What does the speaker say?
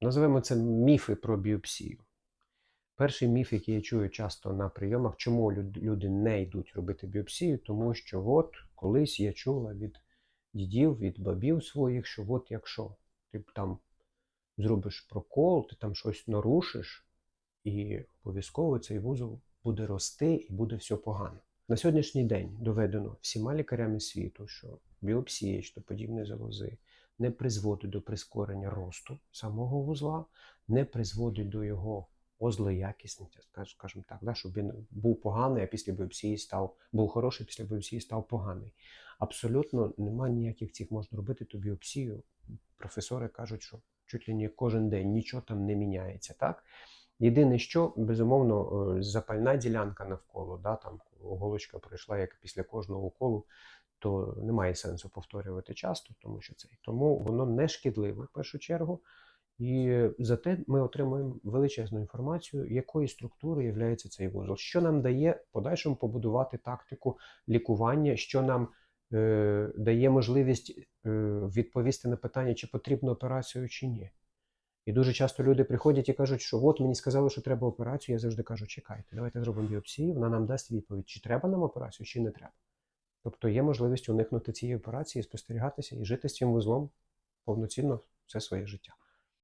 Називаємо це міфи про біопсію. Перший міф, який я чую часто на прийомах, чому люди не йдуть робити біопсію, тому що от колись я чула від дідів, від бабів своїх, що от якщо ти там зробиш прокол, ти там щось нарушиш, і обов'язково цей вузол буде рости і буде все погано. На сьогоднішній день доведено всіма лікарями світу, що біопсія чи подібні залози не призводить до прискорення росту самого вузла, не призводить до його озлоякісності, скажімо так, да, щоб він був поганий, а після біопсії став був хороший, після біопсії став поганий. Абсолютно немає ніяких цих можна робити ту біопсію. Професори кажуть, що чуть ли не кожен день нічого там не міняється. Так? Єдине, що безумовно е, запальна ділянка навколо, да, там оголочка пройшла як після кожного уколу, то немає сенсу повторювати часто, тому що це тому воно не шкідливе в першу чергу. І зате ми отримуємо величезну інформацію, якої структури є цей вузол, що нам дає подальшому побудувати тактику лікування, що нам е, дає можливість е, відповісти на питання, чи потрібна операцію, чи ні. І дуже часто люди приходять і кажуть, що от мені сказали, що треба операцію. Я завжди кажу, чекайте, давайте зробимо біопсію, вона нам дасть відповідь, чи треба нам операцію, чи не треба. Тобто є можливість уникнути цієї операції, спостерігатися і жити з цим вузлом повноцінно все своє життя.